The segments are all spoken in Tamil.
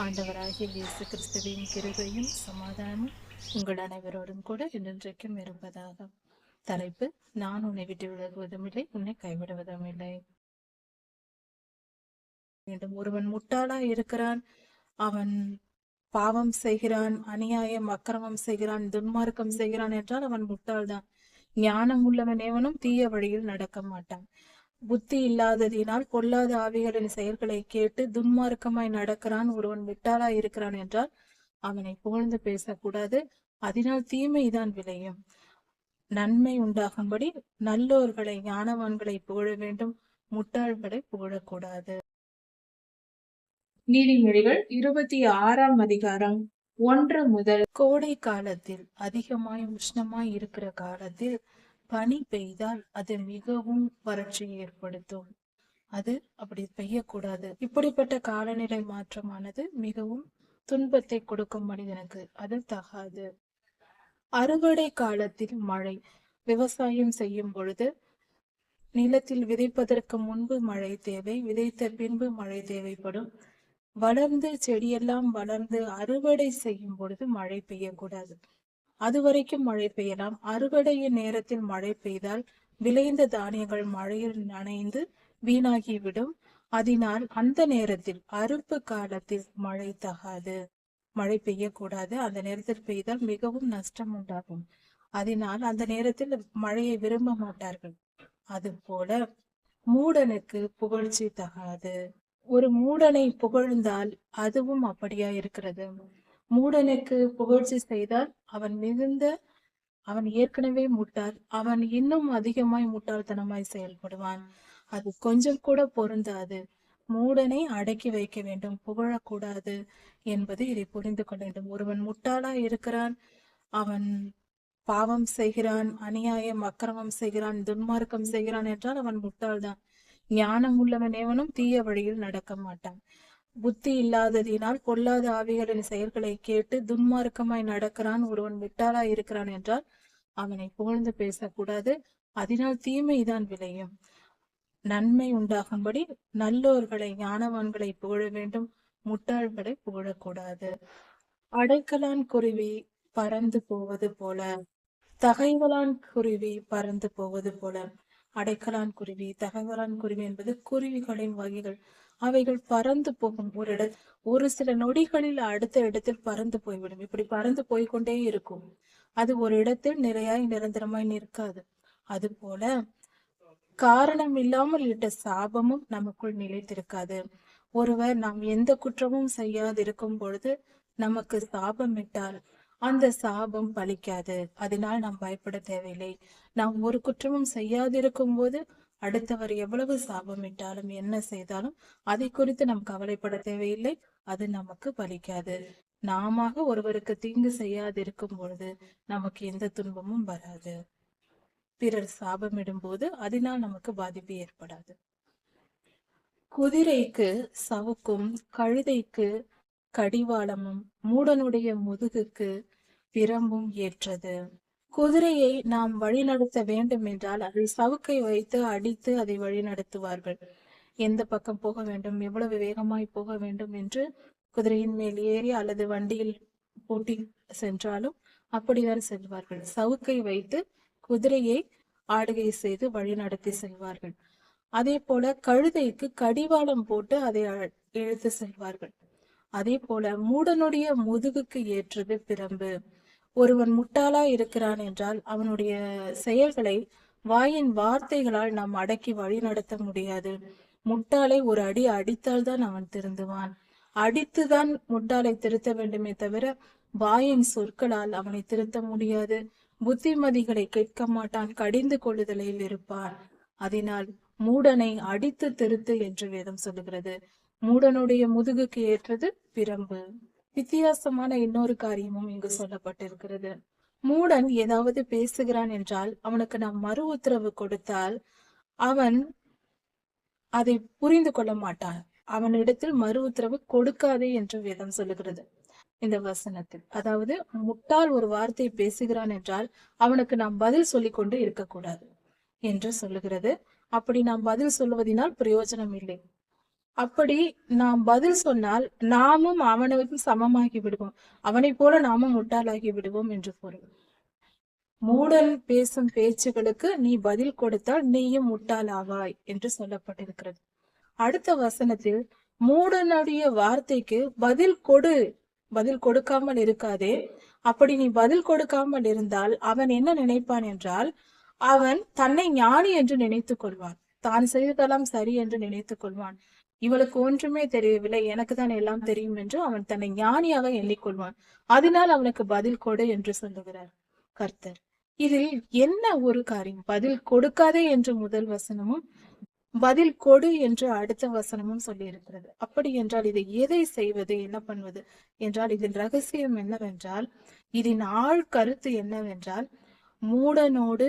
ஆண்டவராகிய இயேசு கிறிஸ்துவின் கிருபையும் சமாதானமும் உங்கள் அனைவரோடும் கூட என்றென்றைக்கும் இருப்பதாக. தலைப்பு நான் உன்னை விட்டு விலகுவதும் இல்லை உன்னை கைவிடுவதும் இல்லை மீண்டும் ஒருவன் முட்டாளா இருக்கிறான் அவன் பாவம் செய்கிறான் அநியாயம் அக்கிரமம் செய்கிறான் துன்மார்க்கம் செய்கிறான் என்றால் அவன் முட்டாள்தான். ஞானம் உள்ளவன் எவனும் தீய வழியில் நடக்க மாட்டான். புத்தி இல்லாததினால் பொல்லாத ஆவிகளின் செயல்களை கேட்டு துன்மார்க்கமாய் நடக்கிறான் ஒருவன் முட்டாளா இருக்கிறான் என்றால் அவனை புகழ்ந்து பேசக்கூடாது. அதனால் தீமைதான் விளையும். நன்மை உண்டாகும்படி நல்லோர்களை ஞானவான்களை புகழ வேண்டும். முட்டாள்களை புகழக்கூடாது. நீதிமொழிகள் இருபத்தி ஆறாம் அதிகாரம் ஒன்று முதல் கோடை காலத்தில் அதிகமாய் உஷ்ணமாய் இருக்கிற காலத்தில் பனி பெய்தால் அது மிகவும் வறட்சியை ஏற்படுத்தும். அது அப்படி பெய்யக்கூடாது. இப்படிப்பட்ட காலநிலை மாற்றமானது மிகவும் துன்பத்தை கொடுக்கும் மனிதனுக்கு. அது தகாது. அறுவடை காலத்தில் மழை. விவசாயம் செய்யும் பொழுது நிலத்தில் விதைப்பதற்கு முன்பு மழை தேவை விதைத்த பின்பு மழை தேவைப்படும். வளர்ந்து செடியெல்லாம் வளர்ந்து அறுவடை செய்யும் பொழுது மழை பெய்யக்கூடாது. அது வரைக்கும் மழை பெய்யலாம். அறுவடையின் நேரத்தில் மழை பெய்தால் விளைந்த தானியங்கள் மழையில் நனைந்து வீணாகிவிடும். அதனால் அந்த நேரத்தில் அறுப்பு காலத்தில் மழை தகாது. மழை பெய்யக்கூடாது. அந்த நேரத்தில் பெய்தால் மிகவும் நஷ்டம் உண்டாகும். அதனால் அந்த நேரத்தில் மழையை விரும்ப மாட்டார்கள். அது போல மூடனுக்கு புகழ்ச்சி தகாது. ஒரு மூடனை புகழ்ந்தால் அதுவும் அப்படியா இருக்கிறது? மூடனுக்கு புகழ்ச்சி செய்தால் அவன் மிகுந்த அவன் ஏற்கனவே முட்டாள் அவன் இன்னும் அதிகமாய் முட்டாள்தனமாய் செயல்படுவான். அது கொஞ்சம் கூட பொருந்தாது. மூடனை அடக்கி வைக்க வேண்டும். புகழக்கூடாது என்பது இதை புரிந்து கொள்ள வேண்டும். ஒருவன் முட்டாளா இருக்கிறான். அவன் பாவம் செய்கிறான். அநியாயம் அக்கிரமம் செய்கிறான். துன்மார்க்கம் செய்கிறான் என்றால் அவன் முட்டாள்தான். ஞானம் உள்ளவன் எவனும் தீய வழியில் நடக்க மாட்டான். புத்தி இல்லாததினால் பொல்லாத ஆவிகளின் செயல்களை கேட்டு துன்மார்க்கமாய் நடக்கிறான் ஒருவன் முட்டாளா இருக்கிறான் என்றால் அவனை புகழ்ந்து பேசக்கூடாது. அதனால் தீமைதான் விளையும். நன்மை உண்டாகும்படி நல்லோர்களை ஞானவான்களை புகழ வேண்டும். முட்டாள்களை புகழக்கூடாது. அடைக்கலான் குருவி பறந்து போவது போல. தகைவலான் குருவி பறந்து போவது போல. அடைக்கலான் குருவி தகவலான் குருவி என்பது குருவிகளின் வகைகள். அவைகள் பறந்து போகும் ஒரு இட ஒரு சில நொடிகளில் அடுத்த இடத்தில் பறந்து போய்விடும். இப்படி பறந்து போய்கொண்டே இருக்கும். அது ஒரு இடத்தில் நிறையாய் நிரந்தரமாய் நிற்காது. அது போல காரணம் இல்லாமல் இட்ட சாபமும் நமக்குள் நிலைத்திருக்காது. ஒருவர் நாம் எந்த குற்றமும் செய்யாதிருக்கும் பொழுது நமக்கு சாபம் இட்டால் அந்த சாபம் பலிக்காது. அதனால் நாம் பயப்பட தேவையில்லை. நாம் ஒரு குற்றமும் செய்யாதிருக்கும் போது அடுத்தவர் எவ்வளவு சாபமிட்டாலும் என்ன செய்தாலும் அதை குறித்து நாம் கவலைப்பட தேவையில்லை. அது நமக்கு பலிக்காது. நாம ஒருவருக்கு தீங்கு செய்யாதிருக்கும் பொழுது நமக்கு எந்த துன்பமும் வராது. பிறர் சாபமிடும் போது அதனால் நமக்கு பாதிப்பு ஏற்படாது. குதிரைக்கு சவுக்கும் கழுதைக்கு கடிவாளமும் மூடனுடைய முதுகுக்கு பிரம்பும் ஏற்றது. குதிரையை நாம் வழிநடத்த வேண்டும் என்றால் அதை சவுக்கை வைத்து அடித்து அதை வழிநடத்துவார்கள். எந்த பக்கம் போக வேண்டும்? எவ்வளவு வேகமாய் போக வேண்டும் என்று குதிரையின் மேல் ஏறி அல்லது வண்டியில் பூட்டி சென்றாலும் அப்படிதான் செல்வார்கள். சவுக்கை வைத்து குதிரையை ஆடுகை செய்து வழிநடத்தி செல்வார்கள். அதே போல கழுதைக்கு கடிவாளம் போட்டு அதை இழுத்து செல்வார்கள். அதே போல மூடனுடைய முதுகுக்கு ஏற்றது பிரம்பு. ஒருவன் முட்டாளா இருக்கிறான் என்றால் அவனுடைய செயல்களை வாயின் வார்த்தைகளால் நாம் அடக்கி வழி நடத்த முடியாது. முட்டாளை ஒரு அடி அடித்தால்தான் அவன் திருந்துவான். அடித்துதான் முட்டாளை திருத்த வேண்டுமே தவிர வாயின் சொற்களால் அவனை திருத்த முடியாது. புத்திமதிகளை கேட்க மாட்டான் கடிந்து கொள்ளுதலில் இருப்பான். அதனால் மூடனை அடித்து திருத்து என்று வேதம் சொல்லுகிறது. மூடனுடைய முதுகுக்கு ஏற்றது பிரம்பு. வித்தியாசமான இன்னொரு காரியமும் இங்கு சொல்லப்பட்டிருக்கிறது. மூடன் ஏதாவது பேசுகிறான் என்றால் அவனுக்கு நாம் மறு உத்தரவு கொடுத்தால் அவன் அதை புரிந்து கொள்ள மாட்டான். அவனிடத்தில் மறு உத்தரவு கொடுக்காதே என்று வேதம் சொல்லுகிறது. இந்த வசனத்தில். அதாவது முட்டாள் ஒரு வார்த்தை பேசுகிறான் என்றால் அவனுக்கு நாம் பதில் சொல்லி கொண்டு இருக்கக்கூடாது என்று சொல்லுகிறது. அப்படி நாம் பதில் சொல்லுவதனால் பிரயோஜனம் இல்லை. அப்படி நாம் பதில் சொன்னால் நாமும் அவனுக்கும் சமமாகி விடுவோம். அவனை போல நாமும் முட்டாளாகி விடுவோம் என்று பொருள். மூடன் பேசும் பேச்சுகளுக்கு நீ பதில் கொடுத்தால் நீயும் முட்டாளாவாய் என்று சொல்லப்பட்டிருக்கிறது. அடுத்த வசனத்தில் மூடனுடைய வார்த்தைக்கு பதில் கொடு. பதில் கொடுக்காமல் இருக்காதே. அப்படி நீ பதில் கொடுக்காமல் இருந்தால் அவன் என்ன நினைப்பான் என்றால் அவன் தன்னை ஞானி என்று நினைத்துக் கொள்வான். தான் செய்ததெல்லாம் சரி என்று நினைத்துக் கொள்வான். இவளுக்கு ஒன்றுமே தெரியவில்லை. எனக்கு தான் எல்லாம் தெரியும் என்று அவன் தன்னை ஞானியாக எண்ணிக்கொள்வான். அதனால் அவனுக்கு பதில் கொடு என்று சொல்லுகிறார் கர்த்தர். இதில் என்ன ஒரு காரியம்? பதில் கொடுக்காதே என்று முதல் வசனமும் பதில் கொடு என்று அடுத்த வசனமும் சொல்லி இருக்கிறது அப்படி என்றால் இதை எதை செய்வது என்ன பண்ணுவது என்றால் இதன் ரகசியம் என்னவென்றால் இதன் ஆழ் கருத்து என்னவென்றால் மூடனோடு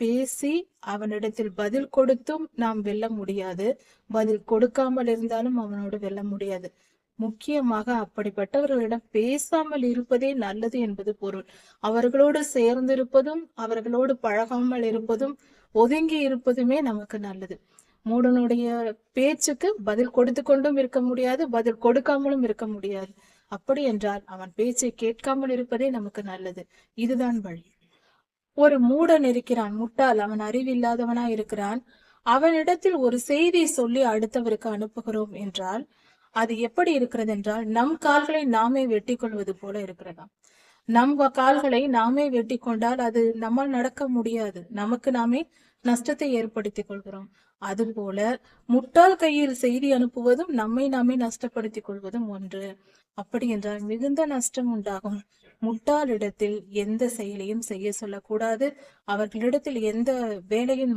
பேசி அவனிடத்தில் பதில் கொடுத்தும் நாம் வெல்ல முடியாது. பதில் கொடுக்காமல் இருந்தாலும் அவனோடு வெல்ல முடியாது. முக்கியமாக அப்படிப்பட்டவர்களிடம் பேசாமல் இருப்பதே நல்லது என்பது பொருள். அவர்களோடு சேர்ந்திருப்பதும் அவர்களோடு பழகாமல் இருப்பதும் ஒதுங்கி இருப்பதுமே நமக்கு நல்லது. மூடனுடைய பேச்சுக்கு பதில் கொடுத்து கொண்டும் இருக்க முடியாது பதில் கொடுக்காமலும் இருக்க முடியாது. அப்படி என்றால் அவன் பேச்சை கேட்காமல் இருப்பதே நமக்கு நல்லது. இதுதான் வழி. ஒரு மூடன் இருக்கிறான் முட்டாள். அவன் அறிவில்லாதவனா இருக்கிறான். அவனிடத்தில் ஒரு செய்தி சொல்லி அடுத்தவருக்கு அனுப்புகிறோம் என்றால் அது எப்படி இருக்கிறது என்றால் நம் கால்களை நாமே வெட்டி கொள்வது போல இருக்கிறதா நம் கால்களை நாமே வெட்டி கொண்டால் அது நம்மால் நடக்க முடியாது. நமக்கு நாமே நஷ்டத்தை ஏற்படுத்திக் கொள்கிறோம். அதுபோல முட்டாள் கையில் செய்தி அனுப்புவதும் நம்மை நாமே நஷ்டப்படுத்திக் கொள்வதும் ஒன்று. அப்படி என்றால் மிகுந்த நஷ்டம் உண்டாகும். முட்டாளிடத்தில் எந்த செயலையும் செய்ய சொல்லக்கூடாது. அவர்களிடத்தில் எந்த வேலையும்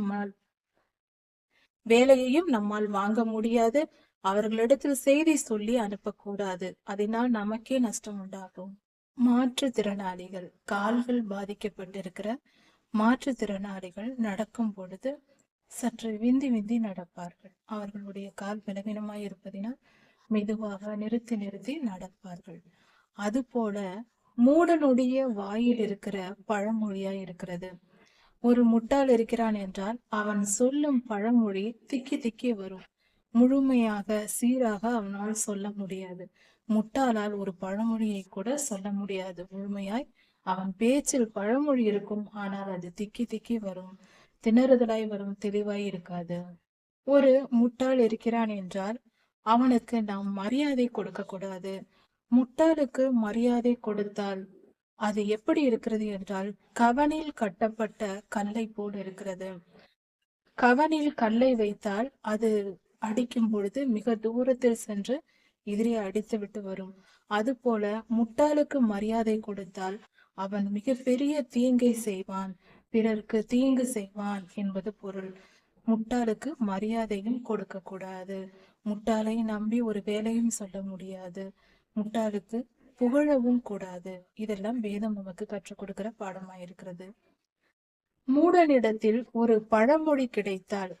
வேலையையும் நம்மால் வாங்க முடியாது. அவர்களிடத்தில் செய்தி சொல்லி அனுப்பக்கூடாது. அதனால் நமக்கே நஷ்டம் உண்டாகும். மாற்றுத்திறனாளிகள் கால்கள் பாதிக்கப்பட்டிருக்கிற மாற்றுத்திறனாளிகள் நடக்கும் பொழுது சற்று விந்தி விந்தி நடப்பார்கள். அவர்களுடைய கால் பலவீனமாய் இருப்பதினால் மெதுவாக நிறுத்தி நிறுத்தி நடப்பார்கள். அதுபோல மூடனுடைய வாயில் இருக்கிற பழமொழியா இருக்கிறது. ஒரு முட்டாள் இருக்கிறான் என்றால் அவன் சொல்லும் பழமொழி திக்கி திக்கி வரும். முழுமையாக சீராக அவனால் சொல்ல முடியாது. முட்டாளால் ஒரு பழமொழியை கூட சொல்ல முடியாது. முழுமையாய் அவன் பேச்சில் பழமொழி இருக்கும் ஆனால் அது திக்கி திக்கி வரும். திணறுதலாய் வரும் தெளிவாய் இருக்காது. ஒரு முட்டாள் இருக்கிறான் என்றால் அவனுக்கு நாம் மரியாதை கொடுக்க கூடாது. முட்டாளுக்கு மரியாதை கொடுத்தால் அது எப்படி இருக்கிறது என்றால் கவனில் கட்டப்பட்ட கல்லை போல் இருக்கிறது. கவனில் கல்லை வைத்தால் அது அடிக்கும் பொழுது மிக தூரத்தில் சென்று எதிரி அடித்து விட்டு வரும். அதுபோல முட்டாளுக்கு மரியாதை கொடுத்தால் அவன் மிக பெரிய தீங்கை செய்வான். பிறருக்கு தீங்கு செய்வான் என்பது பொருள். முட்டாளுக்கு மரியாதையும் கொடுக்க கூடாது. முட்டாளை நம்பி ஒரு வேலையும் சொல்ல முடியாது. முட்டாளுக்கு புகழவும் கூடாது. இதெல்லாம் வேதம் நமக்கு கற்றுக் கொடுக்கிற பாடமா இருக்கிறது மூடனிடத்தில் ஒரு பழமொழி கிடைத்தால்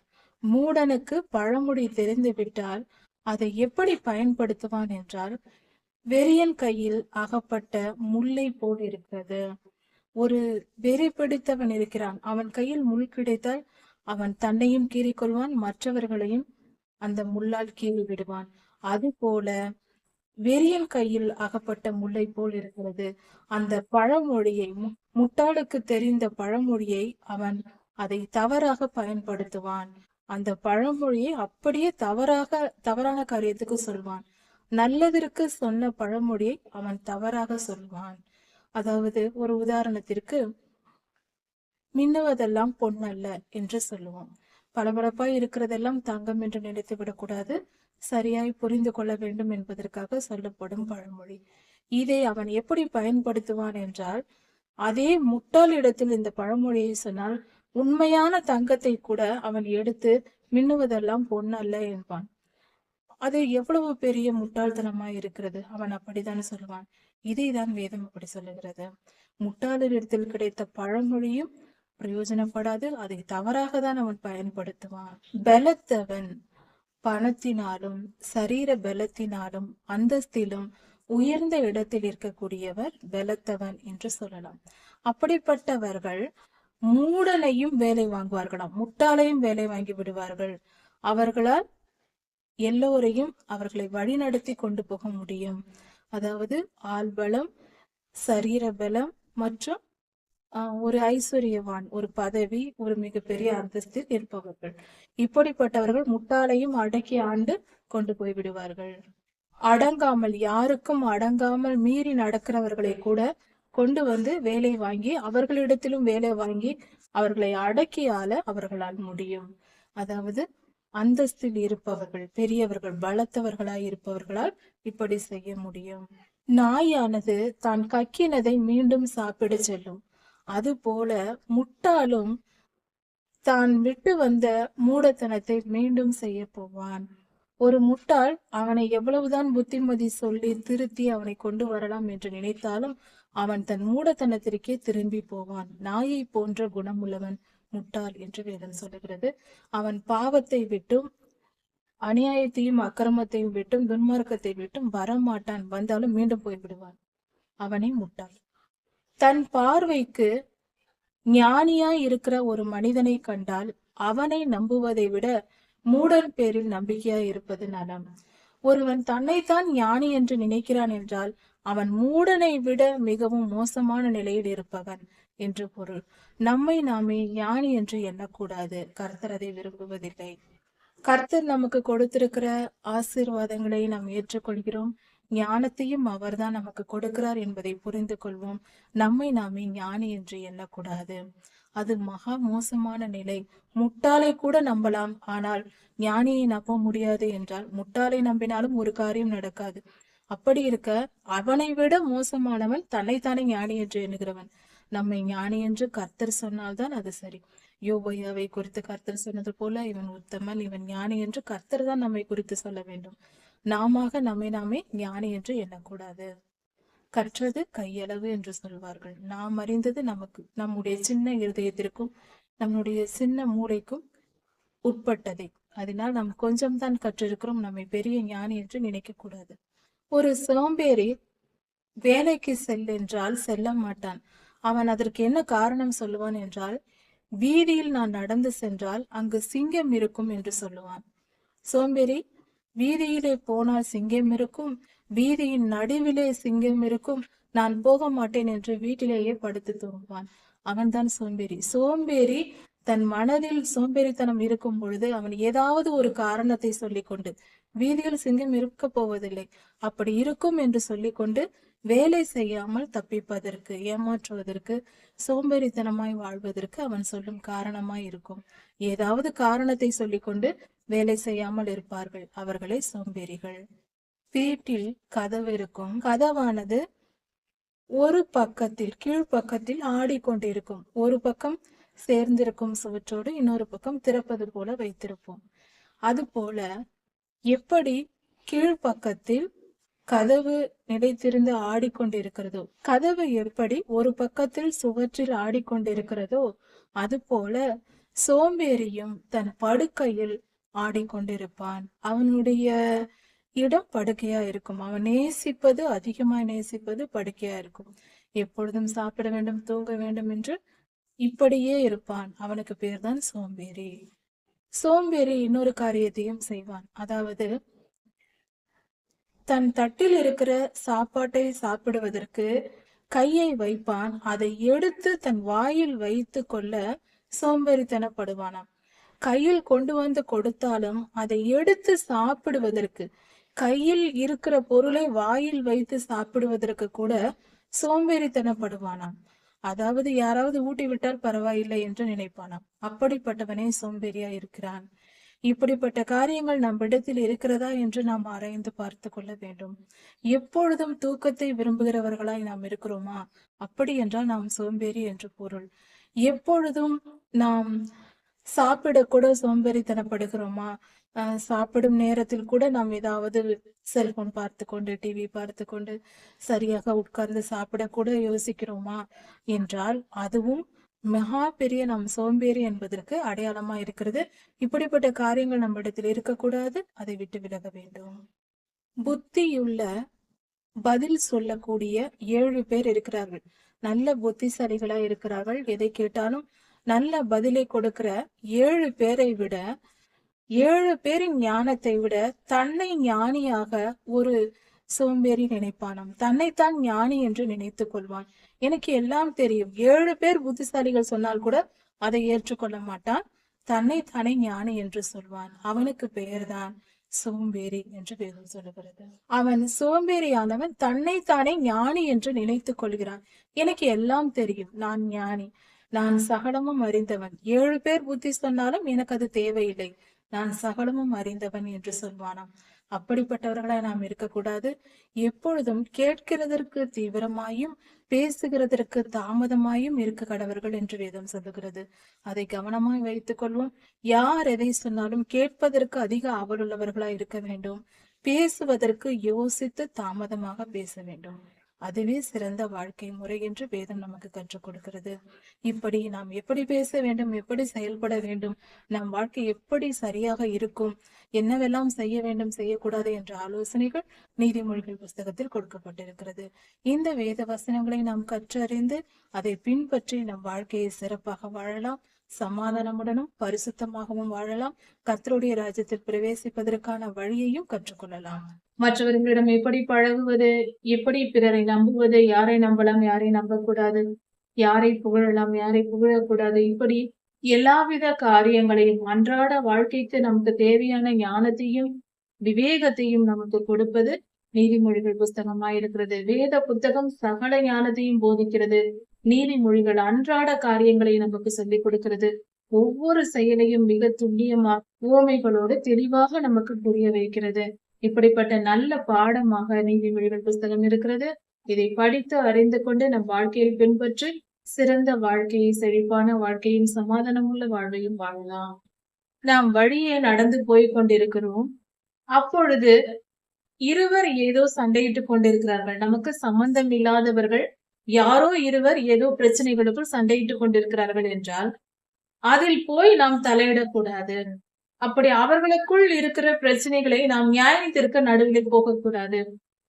மூடனுக்கு பழமொழி தெரிந்து விட்டால் அதை எப்படி பயன்படுத்துவான் என்றால் வெறியன் கையில் அகப்பட்ட முல்லை போல் இருக்கிறது. ஒரு வெறி பிடித்தவன் இருக்கிறான். அவன் கையில் முள் கிடைத்தால் அவன் தன்னையும் கீறிக்கொள்வான் மற்றவர்களையும் அந்த முள்ளால் கீழ் விடுவான். அது போல வெறியன் கையில் அகப்பட்ட முல்லை போல் இருக்கிறது. அந்த பழமொழியை முட்டாளுக்கு தெரிந்த பழமொழியை அவன் அதை தவறாக பயன்படுத்துவான். அந்த பழமொழியை அப்படியே தவறாக தவறான காரியத்துக்கு சொல்வான். நல்லதற்கு சொன்ன பழமொழியை அவன் தவறாக சொல்வான். அதாவது ஒரு உதாரணத்திற்கு மின்னுவதெல்லாம் பொன்னல்ல என்று சொல்லுவோம். பளபளப்பாய் இருக்கிறதெல்லாம் தங்கம் என்று நினைத்து விடக்கூடாது. சரியாய் புரிந்து கொள்ள வேண்டும் என்பதற்காக சொல்லப்படும் பழமொழி. இதை அவன் எப்படி பயன்படுத்துவான் என்றால் அதே முட்டாள் இடத்தில் இந்த பழமொழியை சொன்னால் உண்மையான தங்கத்தை கூட அவன் எடுத்து மின்னுவதெல்லாம் பொன்னல்ல என்பான். அது எவ்வளவு பெரிய முட்டாள்தனமா இருக்கிறது அவன் அப்படித்தான் சொல்லுவான். இதைதான் வேதம் அப்படி சொல்லுகிறது. முட்டாளிடத்தில் கிடைத்த பழமொழியும் பிரயோஜனப்படாது. அதை தவறாக தான் அவன் பயன்படுத்துவான். பலத்தவன் பணத்தினாலும் சரீர பலத்தினாலும் அந்தஸ்திலும் உயர்ந்த இடத்தில் இருக்கக்கூடியவர் பலத்தவன் என்று சொல்லலாம். அப்படிப்பட்டவர்கள் மூடனையும் வேலை வாங்குவார்களாம். முட்டாளையும் வேலை வாங்கி விடுவார்கள். அவர்களால் எல்லோரையும் அவர்களை வழிநடத்தி கொண்டு போக முடியும். அதாவது ஆள்பலம் சரீர பலம் மற்றும் ஒரு ஐஸ்வர்யவான் ஒரு பதவி ஒரு மிகப்பெரிய அந்தஸ்தில் இருப்பவர்கள் இப்படிப்பட்டவர்கள் முட்டாளையும் அடக்கி ஆண்டு கொண்டு போய் விடுவார்கள். அடங்காமல் யாருக்கும் அடங்காமல் மீறி நடக்கிறவர்களை கூட கொண்டு வந்து வேலை வாங்கி அவர்களிடத்திலும் வேலை வாங்கி அவர்களை அடக்கி ஆள அவர்களால் முடியும். அதாவது அந்தஸ்தில் இருப்பவர்கள் பெரியவர்கள் பலத்தவர்களாய் இருப்பவர்களால் இப்படி செய்ய முடியும். நாயானது தான் கக்கினதை மீண்டும் சாப்பிட செல்லும். அதுபோல முட்டாளும் தான் விட்டு வந்த மூடத்தனத்தை மீண்டும் செய்ய போவான். ஒரு முட்டாள் அவனை எவ்வளவுதான் புத்திமதி சொல்லி திருத்தி அவனை கொண்டு வரலாம் என்று நினைத்தாலும் அவன் தன் மூடத்தனத்திற்கே திரும்பி போவான். நாயை போன்ற குணமுள்ளவன் முட்டாள் என்று வேதம் சொல்லுகிறது. அவன் பாவத்தை விட்டும் அநியாயத்தையும் அக்கிரமத்தையும் விட்டும் துன்மார்க்கத்தை விட்டும் வரமாட்டான். வந்தாலும் மீண்டும் போய் விடுவான் அவனே முட்டாள். தன் பார்வைக்கு ஞானியாய் இருக்கிற ஒரு மனிதனை கண்டால் அவனை நம்புவதை விட மூடன் பேரில் நம்பிக்கையாய் இருப்பது நலம். ஒருவன் தன்னைத்தான் ஞானி என்று நினைக்கிறான் என்றால் அவன் மூடனை விட மிகவும் மோசமான நிலையில் இருப்பவன் என்று பொருள். நம்மை நாமே ஞானி என்று எண்ணக்கூடாது. கர்த்தர் அதை விரும்புவதில்லை. கர்த்தர் நமக்கு கொடுத்திருக்கிற ஆசீர்வாதங்களை நாம் ஏற்றுக்கொள்கிறோம். ஞானத்தையும் அவர்தான் நமக்கு கொடுக்கிறார் என்பதை புரிந்து கொள்வோம் நம்மை நாமே ஞானி என்று எண்ணக்கூடாது. அது மகா மோசமான நிலை. முட்டாளை கூட நம்பலாம். ஆனால் ஞானியை நம்ப முடியாது என்றால் முட்டாளை நம்பினாலும் ஒரு காரியம் நடக்காது. அப்படி இருக்க அவனை விட மோசமானவன் தன்னைத்தானே ஞானி என்று எண்ணுகிறவன். நம்மை ஞானி என்று கர்த்தர் சொன்னால்தான் அது சரி. யோபையாவை குறித்து கர்த்தர் சொன்னது போல இவன் உத்தமன் இவன் ஞானி என்று கர்த்தர் தான் நம்மை குறித்து சொல்ல வேண்டும். நாமாக நம்மை நாமே ஞானி என்று எண்ணக்கூடாது. கற்றது கையளவு என்று சொல்வார்கள். நாம் அறிந்தது நமக்கு நம்முடைய சின்ன இருதயத்திற்கும் நம்முடைய சின்ன மூளைக்கும் உட்பட்டதை. அதனால் நாம் கொஞ்சம் தான் கற்றிருக்கிறோம். நம்மை பெரிய ஞானி என்று நினைக்க கூடாது ஒரு சோம்பேறி வேலைக்கு செல் என்றால் செல்ல மாட்டான். அவன் அதற்கு என்ன காரணம் சொல்லுவான் என்றால் வீதியில் நான் நடந்து சென்றால் அங்கு சிங்கம் இருக்கும் என்று சொல்லுவான். சோம்பேறி வீதியிலே போனால் சிங்கம் இருக்கும். வீதியின் நடுவிலே சிங்கம் இருக்கும். நான் போக மாட்டேன் என்று வீட்டிலேயே படுத்து தூங்குவான். அவன்தான் சோம்பேறி. சோம்பேறி தன் மனதில் சோம்பேறித்தனம் இருக்கும் பொழுது அவன் ஏதாவது ஒரு காரணத்தை சொல்லிக்கொண்டு வீதியில் சிங்கம் இருக்க போவதில்லை. அப்படி இருக்கும் என்று சொல்லிக்கொண்டு வேலை செய்யாமல் தப்பிப்பதற்கு ஏமாற்றுவதற்கு சோம்பேறித்தனமாய் வாழ்வதற்கு அவன் சொல்லும் காரணமாய் இருக்கும். ஏதாவது காரணத்தை சொல்லிக்கொண்டு வேலை செய்யாமல் இருப்பார்கள். அவர்களே சோம்பேறிகள். வீட்டில் கதவு இருக்கும். கதவானது ஒரு பக்கத்தில் கீழ்ப்பக்கத்தில் ஆடிக்கொண்டிருக்கும். ஒரு பக்கம் சேர்ந்திருக்கும் சுவற்றோடு இன்னொரு பக்கம் திறப்பது போல வைத்திருப்போம். அதுபோல எப்படி கீழ்ப்பக்கத்தில் கதவு நிலைத்திருந்து ஆடிக்கொண்டிருக்கிறதோ? கதவு எப்படி ஒரு பக்கத்தில் சுவற்றில் ஆடிக்கொண்டிருக்கிறதோ அதுபோல சோம்பேறியும் தன் படுக்கையில் ஆடிக்கொண்டிருப்பான். அவனுடைய இடம் படுக்கையா இருக்கும். அவன் நேசிப்பது அதிகமாய் நேசிப்பது படுக்கையா இருக்கும். எப்பொழுதும் சாப்பிட வேண்டும் தூங்க வேண்டும் என்று இப்படியே இருப்பான். அவனுக்கு பேர்தான் சோம்பேறி. சோம்பேறி இன்னொரு காரியத்தையும் செய்வான். அதாவது தன் தட்டில் இருக்கிற சாப்பாட்டை சாப்பிடுவதற்கு கையை வைப்பான். அதை எடுத்து தன் வாயில் வைத்து கொள்ள சோம்பேறித்தனப்படுவானாம். கையில் கொண்டு வந்து கொடுத்தாலும் அதை எடுத்து சாப்பிடுவதற்கு கையில் இருக்கிற பொருளை வாயில் வைத்து சாப்பிடுவதற்கு கூட சோம்பேறித்தனப்படுவானாம். அதாவது யாராவது ஊட்டி விட்டால் பரவாயில்லை என்று நினைப்பானாம். அப்படிப்பட்டவனே சோம்பேறியா இருக்கிறான் இப்படிப்பட்ட காரியங்கள் நம்மிடத்தில் இருக்கிறதா என்று நாம் ஆராய்ந்து பார்த்து கொள்ள வேண்டும். எப்பொழுதும் தூக்கத்தை விரும்புகிறவர்களாய் நாம் இருக்கிறோமா? அப்படி என்றால் நாம் சோம்பேறி என்று பொருள். எப்பொழுதும் நாம் சாப்பிட கூட சோம்பேறித்தனப்படுகிறோமா? சாப்பிடும் நேரத்தில் கூட நாம் ஏதாவது செல்போன் பார்த்து கொண்டு டிவி பார்த்து கொண்டு சரியாக உட்கார்ந்து சாப்பிட கூட யோசிக்கிறோமா? என்றால் அதுவும் மகா பெரிய நம் சோம்பேறி என்பதற்கு அடையாளமா இருக்கிறது. இப்படிப்பட்ட காரியங்கள் நம்மிடத்தில் இருக்கக்கூடாது. அதை விட்டு விலக வேண்டும். புத்தியுள்ள பதில் சொல்லக்கூடிய ஏழு பேர் இருக்கிறார்கள். நல்ல புத்திசாலிகளா இருக்கிறார்கள். எதை கேட்டாலும் நல்ல பதிலை கொடுக்கிற ஏழு பேரை விட ஏழு பேரின் ஞானத்தை விட தன்னை ஞானியாக ஒரு சோம்பேறி நினைப்பானாம். தன்னைத்தான் ஞானி என்று நினைத்துக் கொள்வான். எனக்கு எல்லாம் தெரியும். ஏழு பேர் புத்திசாலிகள் சொன்னால் கூட அதை ஏற்றுக்கொள்ள மாட்டான். தன்னை தானே ஞானி என்று சொல்வான். அவனுக்கு பெயர்தான் சோம்பேறி என்று வேதம் சொல்லுகிறது. அவன் சோம்பேறியானவன் தன்னைத்தானே ஞானி என்று நினைத்துக் கொள்கிறான். எனக்கு எல்லாம் தெரியும். நான் ஞானி. நான் சகலமும் அறிந்தவன். ஏழு பேர் புத்தி சொன்னாலும் எனக்கு அது தேவையில்லை. நான் சகலமும் அறிந்தவன் என்று சொல்வானாம். அப்படிப்பட்டவர்களாய் நாம் இருக்கக்கூடாது. எப்பொழுதும் கேட்கிறதற்கு தீவிரமாயும் பேசுகிறதற்கு தாமதமாயும் இருக்க கடவர்கள் என்று வேதம் சொல்லுகிறது. அதை கவனமாய் வைத்துக் கொள்வோம். யார் எதை சொன்னாலும் கேட்பதற்கு அதிக ஆவலுள்ளவர்களாய் இருக்க வேண்டும். பேசுவதற்கு யோசித்து தாமதமாக பேச வேண்டும். அதுவே சிறந்த வாழ்க்கை முறை என்று வேதம் நமக்கு கற்றுக் கொடுக்கிறது. இப்படி நாம் எப்படி பேச வேண்டும் எப்படி செயல்பட வேண்டும் நம் வாழ்க்கை எப்படி சரியாக இருக்கும் என்னவெல்லாம் செய்ய வேண்டும் செய்யக்கூடாது என்ற ஆலோசனைகள் நீதிமொழிகள் புஸ்தகத்தில் கொடுக்கப்பட்டிருக்கிறது. இந்த வேத வசனங்களை நாம் கற்றறிந்து அதை பின்பற்றி நம் வாழ்க்கையை சிறப்பாக வாழலாம் சமாதானமுடனும் பரிசுத்தமாகவும் வாழலாம் கத்தருடைய ராஜ்யத்தில் பிரவேசிப்பதற்கான வழியையும் கற்றுக்கொள்ளலாம் மற்றவர்களிடம் எப்படி பழகுவது எப்படி பிறரை நம்புவது யாரை நம்பலாம் யாரை நம்பக்கூடாது யாரை புகழலாம் யாரை புகழக்கூடாது இப்படி எல்லாவித காரியங்களையும் அன்றாட வாழ்க்கைக்கு நமக்கு தேவையான ஞானத்தையும் விவேகத்தையும் நமக்கு கொடுப்பது நீதிமொழிகள் புஸ்தகமா இருக்கிறது. வேத புத்தகம் சகல ஞானத்தையும் போதிக்கிறது. நீதிமொழிகள் அன்றாட காரியங்களை நமக்கு சொல்லிக் கொடுக்கிறது. ஒவ்வொரு செயலையும் மிக துல்லியமா உவமைகளோடு தெளிவாக நமக்கு புரிய வைக்கிறது. இப்படிப்பட்ட நல்ல பாடமாக நீதிமொழிகள் புஸ்தகம் இருக்கிறது. இதை படித்து அறிந்து கொண்டு நம் வாழ்க்கையில் பின்பற்றி சிறந்த வாழ்க்கையை செழிப்பான வாழ்க்கையும் சமாதானமுள்ள வாழ்வையும் வாழலாம். நாம் வழியே நடந்து போய் கொண்டிருக்கிறோம். அப்பொழுது இருவர் ஏதோ சண்டையிட்டு கொண்டிருக்கிறார்கள். நமக்கு சம்பந்தம் இல்லாதவர்கள் யாரோ இருவர் ஏதோ பிரச்சனைகளுக்குள் சண்டையிட்டு கொண்டிருக்கிறார்கள் என்றால் அதில் போய் நாம் தலையிடக்கூடாது அப்படி அவர்களுக்குள் இருக்கிற பிரச்சனைகளை நாம் நியாயத்திற்கு நடுவில் போகக்கூடாது.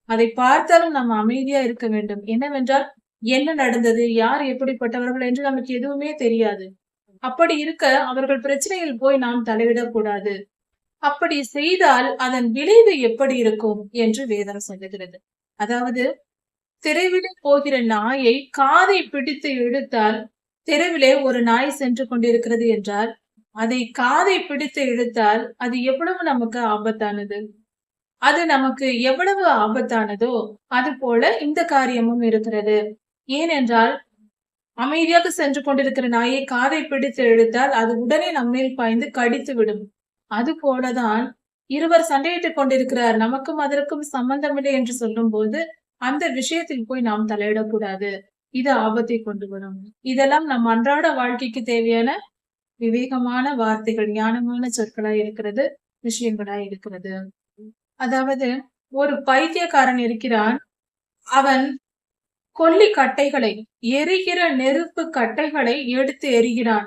அதை பார்த்தாலும் நாம் அமைதியா இருக்க வேண்டும். என்னவென்றால் என்ன நடந்தது யார் எப்படிப்பட்டவர்கள் என்று நமக்கு எதுவுமே தெரியாது. அப்படி இருக்க அவர்கள் பிரச்சனையில் போய் நாம் தலையிடக்கூடாது. அப்படி செய்தால் அதன் விளைவு எப்படி இருக்கும் என்று வேதம் சொல்லுகிறது. அதாவது தெருவிலே போகிற நாயை காதை பிடித்து இழுத்தால் தெருவிலே ஒரு நாய் சென்று கொண்டிருக்கிறது என்றால் அதை காதை பிடித்து இழுத்தால் அது எவ்வளவு நமக்கு ஆபத்தானது? அது நமக்கு எவ்வளவு ஆபத்தானதோ அது போல இந்த காரியமும் இருக்கிறது. ஏனென்றால் அமைதியாக சென்று கொண்டிருக்கிற நாயை காதை பிடித்து இழுத்தால் அது உடனே நம்மேல் பாய்ந்து கடித்து விடும். அது போலதான் இருவர் சண்டையிட்டுக் கொண்டிருக்கிறார். நமக்கும் அதற்கும் சம்பந்தமில்லை என்று சொல்லும் போது அந்த விஷயத்தில் போய் நாம் தலையிடக்கூடாது. இது ஆபத்தை கொண்டு வரும். இதெல்லாம் நம் அன்றாட வாழ்க்கைக்கு தேவையான விவேகமான வார்த்தைகள் ஞானமான சொற்களா இருக்கிறது விஷயங்களா இருக்கிறது. அதாவது ஒரு பைத்தியக்காரன் இருக்கிறான். அவன் கொல்லி கட்டைகளை எரிகிற நெருப்பு கட்டைகளை எடுத்து எரிகிறான்.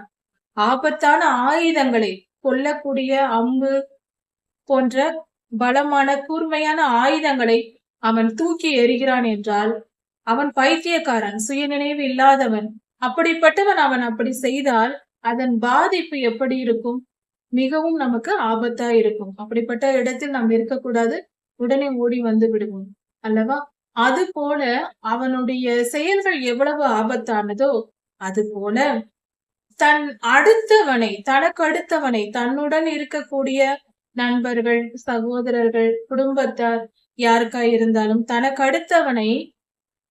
ஆபத்தான ஆயுதங்களை கொல்லக்கூடிய அம்பு போன்ற பலமான கூர்மையான ஆயுதங்களை அவன் தூக்கி எறிகிறான் என்றால் அவன் பைத்தியக்காரன் சுயநினைவு இல்லாதவன் அப்படிப்பட்டவன் அவன் அப்படி செய்தால் அதன் பாதிப்பு எப்படி இருக்கும்? மிகவும் நமக்கு ஆபத்தா இருக்கும். அப்படிப்பட்ட இடத்தில் நாம் இருக்கக்கூடாது. உடனே ஓடி வந்து விடுவோம். அல்லவா? அது போல அவனுடைய செயல்கள் எவ்வளவு ஆபத்தானதோ அது போல தன் அடுத்தவனை தனக்கு அடுத்தவனை தன்னுடன் இருக்கக்கூடிய நண்பர்கள் சகோதரர்கள் குடும்பத்தார் யாருக்கா இருந்தாலும் தனக்கு அடுத்தவனை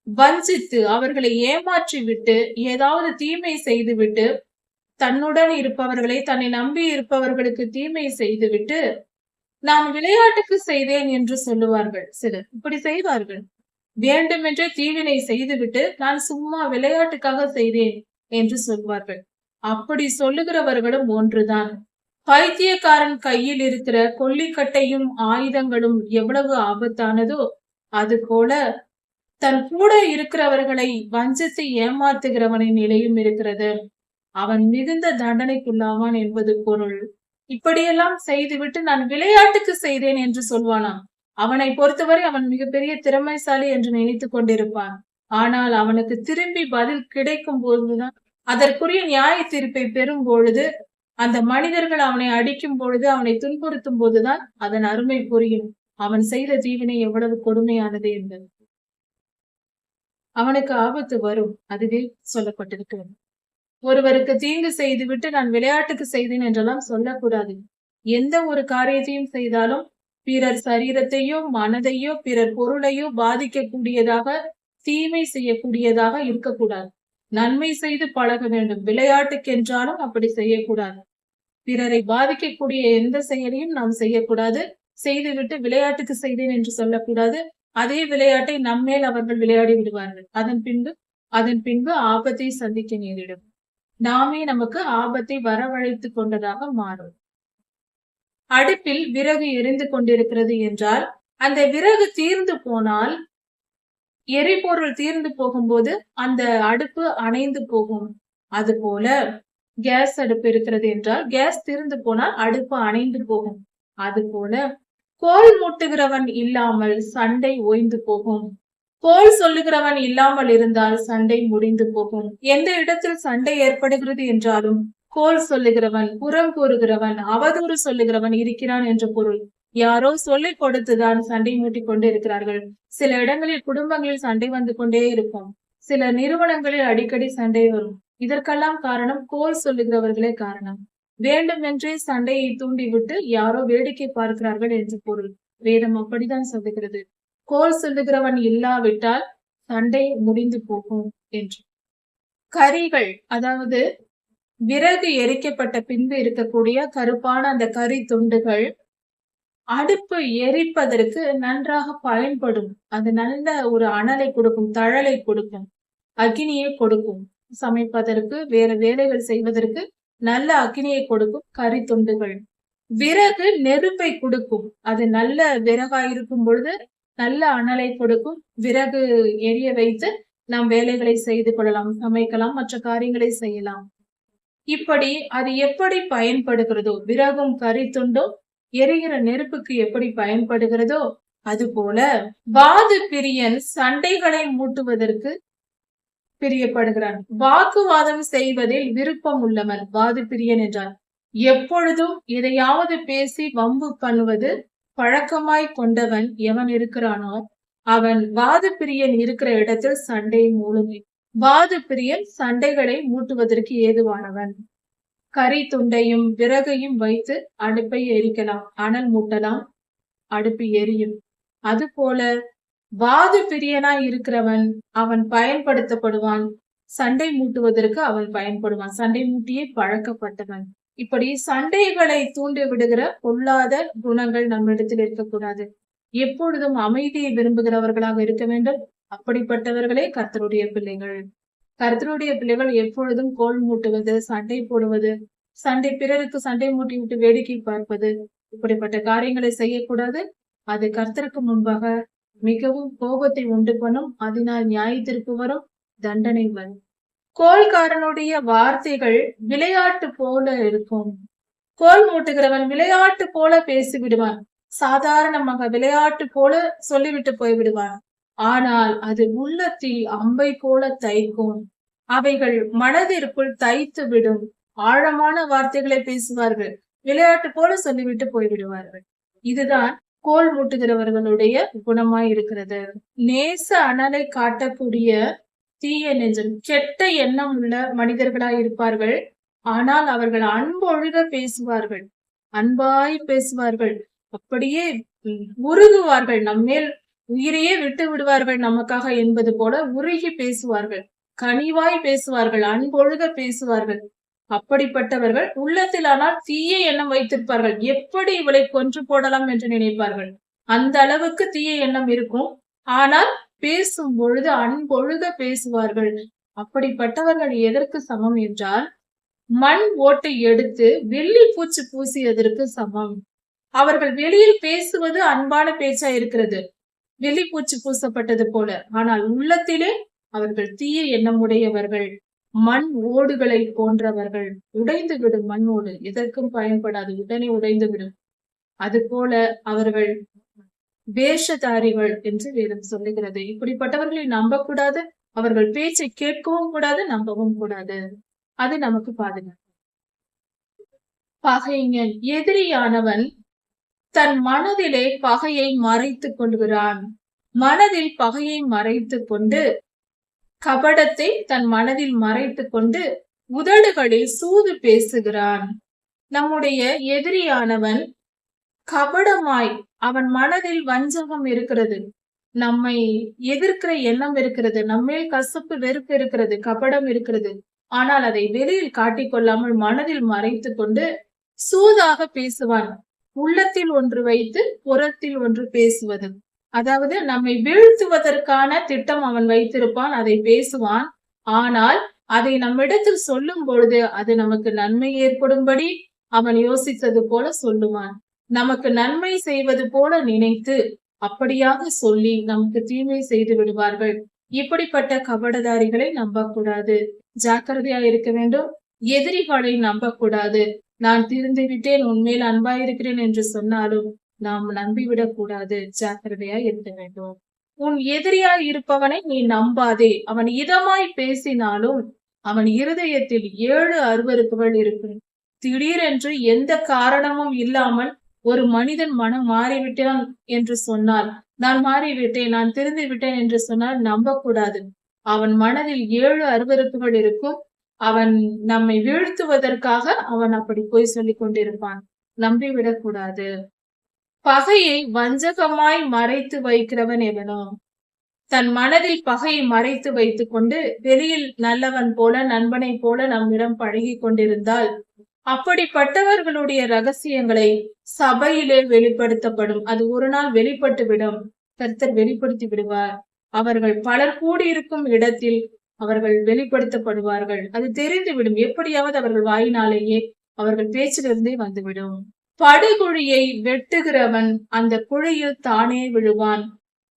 வஞ்சித்து அவர்களை ஏமாற்றி விட்டு ஏதாவது தீமை செய்துவிட்டு தன்னுடன் இருப்பவர்களை தன்னை நம்பி இருப்பவர்களுக்கு தீமை செய்துவிட்டு நான் விளையாட்டுக்கு செய்தேன் என்று சொல்லுவார்கள். சிலர் இப்படி செய்வார்கள். வேண்டுமென்றே தீவினை செய்துவிட்டு நான் சும்மா விளையாட்டுக்காக செய்தேன் என்று சொல்வார்கள். அப்படி சொல்லுகிறவர்களும் ஒன்றுதான். பைத்தியக்காரன் கையில் இருக்கிற கொல்லிக்கட்டையும் ஆயுதங்களும் எவ்வளவு ஆபத்தானதோ அது போல தன் கூட இருக்கிறவர்களை வஞ்சித்து ஏமாத்துகிறவனின் நிலையும் இருக்கிறது. அவன் மிகுந்த தண்டனைக்குள்ளாவான் என்பது பொருள். இப்படியெல்லாம் செய்துவிட்டு நான் விளையாட்டுக்கு செய்தேன் என்று சொல்வானாம். அவனை பொறுத்தவரை அவன் மிகப்பெரிய திறமைசாலி என்று நினைத்து கொண்டிருப்பான். ஆனால் அவனுக்கு திரும்பி பதில் கிடைக்கும் போதுதான் அதற்குரிய நியாய தீர்ப்பை பெறும் பொழுது அந்த மனிதர்கள் அவனை அடிக்கும் பொழுது அவனை துன்புறுத்தும் போதுதான் அதன் அருமை புரியும். அவன் செய்த தீவினை எவ்வளவு கொடுமையானது என்பது. அவனுக்கு ஆபத்து வரும் அதுவே சொல்லப்பட்டிருக்கிறது. ஒருவருக்கு தீங்கு செய்துவிட்டு நான் விளையாட்டுக்கு செய்தேன் என்றெல்லாம் சொல்லக்கூடாது. எந்த ஒரு காரியத்தையும் செய்தாலும் பிறர் சரீரத்தையோ மனதையோ பிறர் பொருளையோ பாதிக்கக்கூடியதாக தீமை செய்யக்கூடியதாக இருக்கக்கூடாது. நன்மை செய்து பழக வேண்டும். விளையாட்டுக்கென்றாலும் அப்படி செய்யக்கூடாது. பிறரை பாதிக்கக்கூடிய எந்த செயலையும் நாம் செய்யக்கூடாது. செய்துவிட்டு விளையாட்டுக்கு செய்தேன் என்று சொல்லக்கூடாது. அதே விளையாட்டை நம்மேல் அவர்கள் விளையாடி விடுவார்கள். அதன் பின்பு அதன் பின்பு ஆபத்தை சந்திக்க நேரிடும். நாமே நமக்கு ஆபத்தை வரவழைத்து கொண்டதாக மாறும். அடுப்பில் விறகு எரிந்து கொண்டிருக்கிறது என்றால் அந்த விறகு தீர்ந்து போனால் எரிபொருள் தீர்ந்து போகும்போது அந்த அடுப்பு அணைந்து போகும். அதுபோல கேஸ் அடுப்பு இருக்கிறது என்றால் கேஸ் தீர்ந்து போனால் அடுப்பு அணைந்து போகும். அதுபோல கோல் மூட்டுகிறவன் இல்லாமல் சண்டை ஓய்ந்து போகும். கோல் சொல்லுகிறவன் இல்லாமல் இருந்தால் சண்டை முடிந்து போகும். எந்த இடத்தில் சண்டை ஏற்படுகிறது என்றாலும் கோல் சொல்லுகிறவன் புறம் கூறுகிறவன் அவதூறு சொல்லுகிறவன் இருக்கிறான் என்ற பொருள். யாரோ சொல்லிக் கொடுத்துதான் சண்டை மூட்டிக் கொண்டு இருக்கிறார்கள் சில இடங்களில் குடும்பங்களில் சண்டை வந்து கொண்டே இருக்கும். சில நிறுவனங்களில் அடிக்கடி சண்டை வரும். இதற்கெல்லாம் காரணம் கோல் சொல்லுகிறவர்களே காரணம். வேண்டுமென்றே சண்டையை தூண்டிவிட்டு யாரோ வேடிக்கை பார்க்கிறார்கள் என்று பொருள். வேதம் அப்படித்தான் சொல்லுகிறது. கோல் சொல்லுகிறவன் இல்லாவிட்டால் சண்டை முடிந்து போகும் என்று. கரிகள் அதாவது விறகு எரிக்கப்பட்ட பின்பு இருக்கக்கூடிய கருப்பான அந்த கறி துண்டுகள் அடுப்பு எரிப்பதற்கு நன்றாக பயன்படும். அது நல்ல ஒரு அனலை கொடுக்கும் தழலை கொடுக்கும் அக்னியை கொடுக்கும். சமைப்பதற்கு வேற வேலைகள் செய்வதற்கு நல்ல அக்னியை கொடுக்கும் கறி துண்டுகள். விறகு நெருப்பை கொடுக்கும். அது நல்ல விறகா இருக்கும் பொழுது நல்ல அனலை கொடுக்கும். விறகு எரிய வைத்து நாம் வேலைகளை செய்து கொள்ளலாம் சமைக்கலாம் மற்ற காரியங்களை செய்யலாம். இப்படி அது எப்படி பயன்படுகிறதோ விறகும் கரித்துண்டும் எரிகிற நெருப்புக்கு எப்படி பயன்படுகிறதோ அதுபோல வாது பிரியன் சண்டைகளை மூட்டுவதற்கு பிரியப்படுகிறான். வாக்குவாதம் செய்வதில் விருப்பம் உள்ளவன் வாது பிரியன் என்றான். எப்பொழுதும் எதையாவது பேசி வம்பு பண்ணுவது பழக்கமாய் கொண்டவன் எவன் இருக்கிறானோ அவன் வாது பிரியன் இருக்கிற இடத்தில் சண்டை மூழுமே வாது பிரியன் சண்டைகளை மூட்டுவதற்கு ஏதுவானவன். கறி துண்டையும் விறகையும் வைத்து அடுப்பை எரிக்கலாம். அனல் மூட்டலாம் அடுப்பு எரியும். அதுபோல வாது பிரியனாய் இருக்கிறவன் அவன் பயன்படுத்தப்படுவான். சண்டை மூட்டுவதற்கு அவன் பயன்படுவான். சண்டை மூட்டியே பழக்கப்பட்டவன். இப்படி சண்டைகளை தூண்டி விடுகிற பொல்லாத குணங்கள் நம்மிடத்தில் இருக்கக்கூடாது. எப்பொழுதும் அமைதியை விரும்புகிறவர்களாக இருக்க வேண்டும். அப்படிப்பட்டவர்களே கர்த்தருடைய பிள்ளைகள். கர்த்தருடைய பிள்ளைகள் எப்பொழுதும் கோல் மூட்டுவது சண்டை போடுவது சண்டை பிறருக்கு சண்டை மூட்டி விட்டு வேடிக்கை பார்ப்பது இப்படிப்பட்ட காரியங்களை செய்யக்கூடாது. அது கர்த்தருக்கு முன்பாக மிகவும் கோபத்தை உண்டு பண்ணும். அதனால் நியாயத்திற்கு வரும். தண்டனை வரும். கோல்காரனுடைய வார்த்தைகள் விளையாட்டு போல இருக்கும். கோல் மூட்டுகிறவன் விளையாட்டு போல பேசிவிடுவான். சாதாரணமாக விளையாட்டு போல சொல்லிவிட்டு போய்விடுவான். ஆனால் அது உள்ளத்தில் அம்பை போல தைக்கும். அவைகள் மனதிற்குள் தைத்து விடும். ஆழமான வார்த்தைகளை பேசுவார்கள். விளையாட்டு போல சொல்லிவிட்டு போய்விடுவார்கள். இதுதான் கோல் மூட்டுகிறவர்களுடைய குணமாய் இருக்கிறது நேச அனலை காட்டக்கூடிய தீய நெஞ்சம் கெட்ட எண்ணம் உள்ள மனிதர்களாய் இருப்பார்கள். ஆனால் அவர்கள் அன்பொழுக பேசுவார்கள். அன்பாய் பேசுவார்கள். அப்படியே உருகுவார்கள். நம்மேல் உயிரையே விட்டு விடுவார்கள் நமக்காக என்பது போல உருகி பேசுவார்கள். கனிவாய் பேசுவார்கள். அன்பொழுக பேசுவார்கள். அப்படிப்பட்டவர்கள் உள்ளத்தில் ஆனால் தீய எண்ணம் வைத்திருப்பார்கள். எப்படி இவளை கொன்று போடலாம் என்று நினைப்பார்கள்? அந்த அளவுக்கு தீய எண்ணம் இருக்கும். ஆனால் பேசும் பொழுது அன்பொழுத பேசுவார்கள். அப்படிப்பட்டவர்கள் எதற்கு சமம் என்றால் மண் ஓட்டை எடுத்து வெள்ளி பூச்சி பூசியதற்கு சமம். அவர்கள் வெளியில் பேசுவது அன்பான பேச்சா இருக்கிறது. வெள்ளி பூச்சி பூசப்பட்டது போல. ஆனால் உள்ளத்திலே அவர்கள் தீய எண்ணம் உடையவர்கள் மண் ஓடுகளை போன்றவர்கள். உடைந்து விடும் மண் ஓடு எதற்கும் பயன்படாது. உடனே உடைந்து விடும். அது போல அவர்கள் வேஷதாரிகள் என்று வேதம் சொல்லுகிறது. இப்படிப்பட்டவர்களை நம்பக்கூடாது. அவர்கள் பேச்சை கேட்கவும் கூடாது நம்பவும் கூடாது. அது நமக்கு பாதுகாப்பு. பகைஞன் எதிரியானவன் தன் மனதிலே பகையை மறைத்துக் கொள்கிறான். மனதில் பகையை மறைத்துக் கொண்டு கபடத்தை தன் மனதில் மறைத்துக் கொண்டு உதடுகளில் சூது பேசுகிறான். நம்முடைய எதிரியானவன் கபடமாய் அவன் மனதில் வஞ்சகம் இருக்கிறது. நம்மை எதிர்க்கிற எண்ணம் இருக்கிறது. நம்மேல் கசப்பு வெறுப்பு இருக்கிறது. கபடம் இருக்கிறது. ஆனால் அதை வெளியில் காட்டிக்கொள்ளாமல் மனதில் மறைத்து கொண்டு சூதாக பேசுவான். உள்ளத்தில் ஒன்று வைத்து புறத்தில் ஒன்று பேசுவது. அதாவது நம்மை வீழ்த்துவதற்கான திட்டம் அவன் வைத்திருப்பான். அதை பேசுவான். ஆனால் அதை நம்மிடத்தில் சொல்லும் பொழுது அது நமக்கு நன்மை ஏற்படும்படி அவன் யோசித்தது போல சொல்லுவான். நமக்கு நன்மை செய்வது போல நினைத்து அப்படியாக சொல்லி நமக்கு தீமை செய்து விடுவார்கள். இப்படிப்பட்ட கபடதாரிகளை நம்பக்கூடாது. ஜாக்கிரதையா இருக்க வேண்டும். எதிரிகளை நம்பக்கூடாது. நான் திருந்து விட்டேன் உன்மேல் அன்பாயிருக்கிறேன் என்று சொன்னாலும் நாம் நம்பிவிடக் கூடாது. ஜாக்கிரதையா இருக்க வேண்டும். உன் எதிரியாய் இருப்பவனை நீ நம்பாதே. அவன் இதமாய் பேசினாலும் அவன் இருதயத்தில் ஏழு அருவருப்புகள் இருக்கும். திடீரென்று எந்த காரணமும் இல்லாமல் ஒரு மனிதன் மனம் மாறிவிட்டான் என்று சொன்னார். நான் மாறிவிட்டேன் நான் திருந்து விட்டேன் என்று சொன்னால் நம்பக்கூடாது. அவன் மனதில் ஏழு அருவருப்புகள் இருக்கும். அவன் நம்மை வீழ்த்துவதற்காக அவன் அப்படி போய் சொல்லி கொண்டிருப்பான். நம்பிவிடக் கூடாது பகையை வஞ்சகமாய் மறைத்து வைக்கிறவன் எவனோ? தன் மனதில் பகையை மறைத்து வைத்துக் கொண்டு வெளியில் நல்லவன் போல நண்பனை போல நம்மிடம் பழகி கொண்டிருந்தால் அப்படிப்பட்டவர்களுடைய ரகசியங்களை சபையிலே வெளிப்படுத்தப்படும். அது ஒரு நாள் வெளிப்பட்டு விடும் கர்த்தர் வெளிப்படுத்தி விடுவார். அவர்கள் பலர் கூடியிருக்கும் இடத்தில் அவர்கள் வெளிப்படுத்தப்படுவார்கள். அது தெரிந்துவிடும். எப்படியாவது அவர்கள் வாயினாலேயே அவர்கள் பேச்சிலிருந்தே வந்துவிடும். படுகுழியை வெட்டுகிறவன் அந்த குழியில் தானே விழுவான்.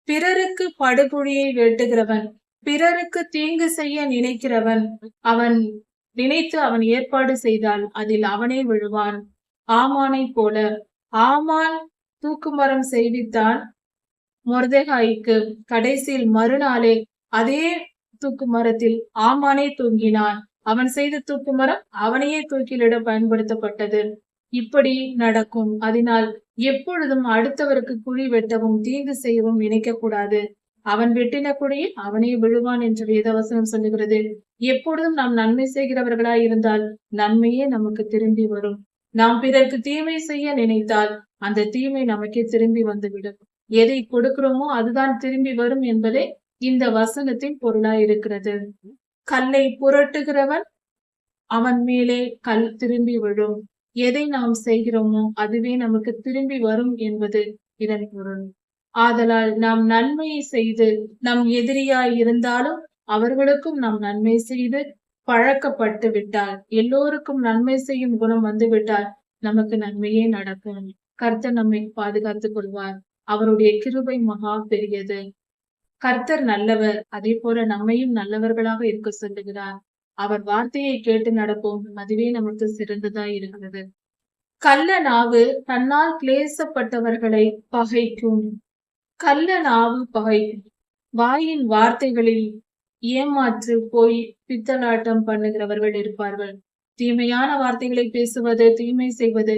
பிறருக்கு படுகுழியை வெட்டுகிறவன் பிறருக்கு தீங்கு செய்ய நினைக்கிறவன் அவன் நினைத்து அவன் ஏற்பாடு செய்தால் அதில் அவனே விழுவான். ஆமானை போல ஆமான் தூக்குமரம் செய்வித்தான் மொர்தேகாய்க்கு. கடைசியில் மறுநாளே அதே தூக்கு மரத்தில் ஆமானே தூங்கினான். அவன் செய்த தூக்கு மரம் அவனையே தூக்கிலிட பயன்படுத்தப்பட்டது. இப்படி நடக்கும். அதனால் எப்பொழுதும் அடுத்தவருக்கு குழி வெட்டவும் தீங்கு செய்யவும் நினைக்க கூடாது அவன் வெட்டின குழியில் அவனே விழுவான் என்று வேதவசனம் சொல்லுகிறது. எப்பொழுதும் நாம் நன்மை செய்கிறவர்களாய் இருந்தால் நன்மையே நமக்கு திரும்பி வரும். நாம் பிறருக்கு தீமை செய்ய நினைத்தால் அந்த தீமை நமக்கே திரும்பி வந்துவிடும். எதை கொடுக்கிறோமோ அதுதான் திரும்பி வரும் என்பதே இந்த வசனத்தின் பொருளாய் இருக்கிறது கல்லை புரட்டுகிறவன் அவன் மேலே கல் திரும்பி விழும். எதை நாம் செய்கிறோமோ அதுவே நமக்கு திரும்பி வரும் என்பது இதன் பொருள். ஆதலால் நாம் நன்மையை செய்து நம் எதிரியாய் இருந்தாலும் அவர்களுக்கும் நாம் நன்மை செய்து பழக்கப்பட்டு விட்டால் எல்லோருக்கும் நன்மை செய்யும் குணம் வந்துவிட்டால் நமக்கு நன்மையே நடக்கும். கர்த்தர் நம்மை பாதுகாத்துக் கொள்வார். அவருடைய கிருபை மகா பெரியது. கர்த்தர் நல்லவர் அதே போல நம்மையும் நல்லவர்களாக இருக்க சொல்லுகிறார். அவர் வார்த்தையை கேட்டு நடப்போம் அதுவே நமக்கு சிறந்ததா இருக்கிறது. கள்ள நாவு தன்னால் கிளேசப்பட்டவர்களை பகைக்கும். கள்ள நாவு வாயின் வார்த்தைகளில் ஏமாற்று போய் பித்தலாட்டம் பண்ணுகிறவர்கள் இருப்பார்கள். தீமையான வார்த்தைகளை பேசுவது தீமை செய்வது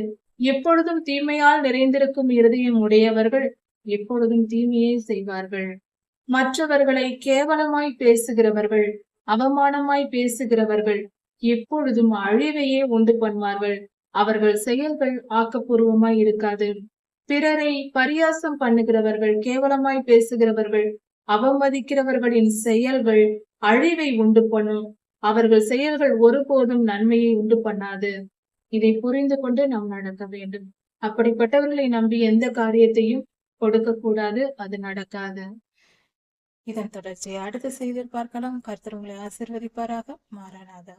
எப்பொழுதும் தீமையால் நிறைந்திருக்கும் இருதயம் உடையவர்கள் எப்பொழுதும் தீமையே செய்வார்கள். மற்றவர்களை கேவலமாய் பேசுகிறவர்கள் அவமானமாய் பேசுகிறவர்கள் எப்பொழுதும் அழிவையே உண்டு பண்ணுவார்கள். அவர்கள் செயல்கள் ஆக்கப்பூர்வமாய் இருக்காது. பிறரை பரியாசம் பண்ணுகிறவர்கள் கேவலமாய் பேசுகிறவர்கள் அவமதிக்கிறவர்களின் செயல்கள் அழிவை உண்டு பண்ணும். அவர்கள் செயல்கள் ஒருபோதும் நன்மையை உண்டு பண்ணாது. இதை புரிந்து கொண்டு நாம் நடக்க வேண்டும். அப்படிப்பட்டவர்களை நம்பி எந்த காரியத்தையும் கொடுக்க கூடாது அது நடக்காது. இதன் தொடர்ச்சியை அடுத்த செய்தியில் பார்க்கலாம். கர்த்தர் உங்களை ஆசிர்வதிப்பாராக. மாறானாதா